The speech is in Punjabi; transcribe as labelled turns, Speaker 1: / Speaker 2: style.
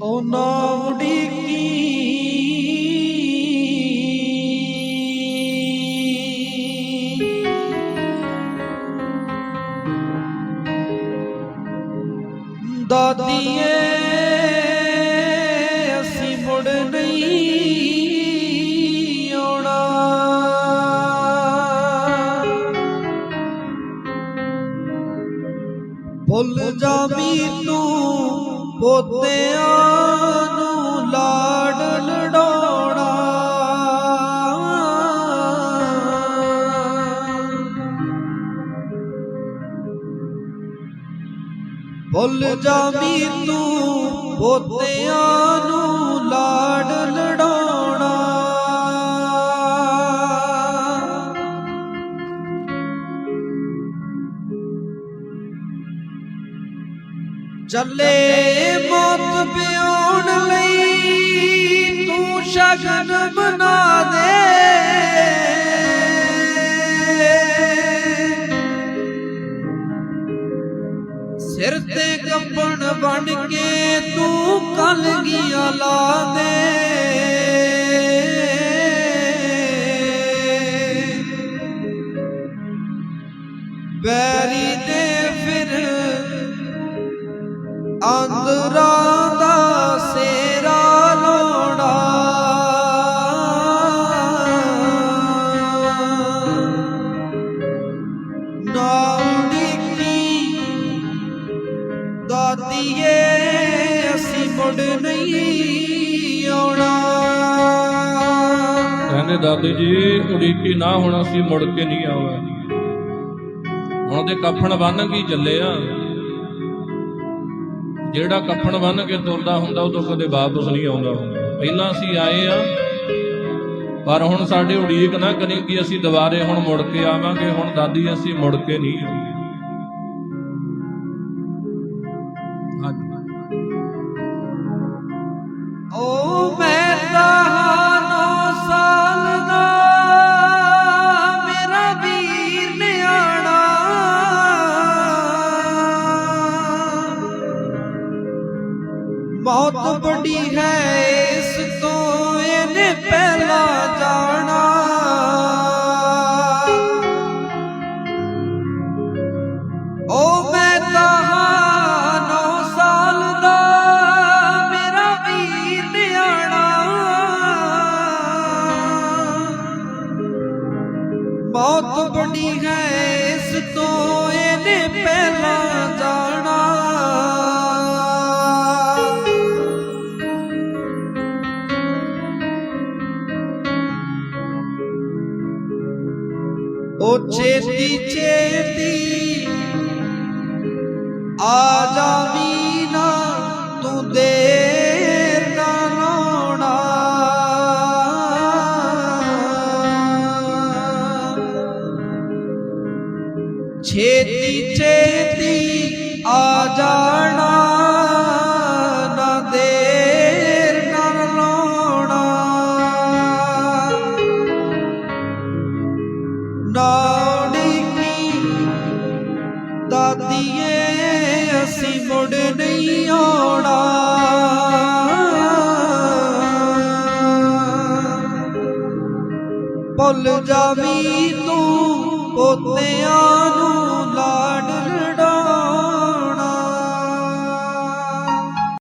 Speaker 1: ਉਹ ਨਾ ਉਡੀਕੀ ਦਾਦੀਏ ਅਸੀਂ ਮੁੜ ਨਹੀਂ ਆਉਣਾ ਭੁੱਲ ਜਾਵੀ ਤੂੰ ਪੋਤਿਆਂ ਭੁੱਲ ਜਾਵੀ ਤੂੰ, ਪੋਤਿਆਂ ਨੂੰ ਲਾਡ ਲੜਾਉਣਾ। ਚੱਲੇ ਮੌਤ ਪਿਉਣ ਲਈ ਤੂੰ ਸ਼ਗਨ ਬਣਾ ਦੇ। ਬਣ ਕੇ ਤੂੰ ਕਲਗੀਆਂ ਲਾ ਦੇ। ਬੈਰੀ ਦੇ ਫਿਰ ਅੰਦਰਾਂ ਮੁੜ ਨਹੀਂ ਆਉਣਾ।
Speaker 2: ਕਹਿੰਦੇ ਦਾਦੀ ਜੀ, ਉਡੀਕੀ ਨਾ ਹੋਣਾ ਸੀ, ਮੁੜ ਕੇ ਨਹੀਂ ਆਉਣਾ। ਹੁਣ ਤੇ ਕਫਨ ਬੰਨ ਕੇ ਚੱਲੇ ਆ। ਜਿਹੜਾ ਕਫਨ ਬੰਨ ਕੇ ਤੁਰਦਾ ਹੁੰਦਾ, ਉਹ ਤੋਂ ਕਦੇ ਵਾਪਸ ਨਹੀਂ ਆਉਂਦਾ ਪਹਿਲਾਂ ਅਸੀਂ ਆਏ ਆ, ਪਰ ਹੁਣ ਸਾਡੇ ਉਡੀਕ ਨਾ ਕਰੀ ਕਿ ਅਸੀਂ ਦੁਬਾਰੇ ਹੁਣ ਮੁੜ ਕੇ ਆਵਾਂਗੇ। ਹੁਣ ਦਾਦੀ, ਅਸੀਂ ਮੁੜ ਕੇ ਨਹੀਂ ਆਉਂਦੇ।
Speaker 1: ਬਹੁਤ ਵੱਡੀ ਹੈ ਇਸ ਤੋਂ ਇਹਨੇ ਪਹਿਲਾਂ ਜਾਣਾ। ਉਹ ਮੈਂ ਤਾਂ ਨੌ ਸਾਲ ਦਾ, ਮੇਰਾ ਵੀ ਨਿਆਣਾ। ਬਹੁਤ ਵੱਡੀ ਹੈ ਇਸ ਤੋਂ ਇਹਨੇ ਪਹਿਲਾਂ ਜਾਣਾ। ਉਹ ਛੇਤੀ ਛੇਤੀ ਆ ਜਾਵੀ ਨਾ ਤੂੰ ਦੇਰ ਨਾ ਲਾਉਣਾ ਛੇਤੀ ਨਾੜੀ ਦਾਦੀਏ ਅਸੀਂ ਮੁੜ ਨਹੀਂ ਆਉਣਾ। ਭੁੱਲ ਜਾਵੀ।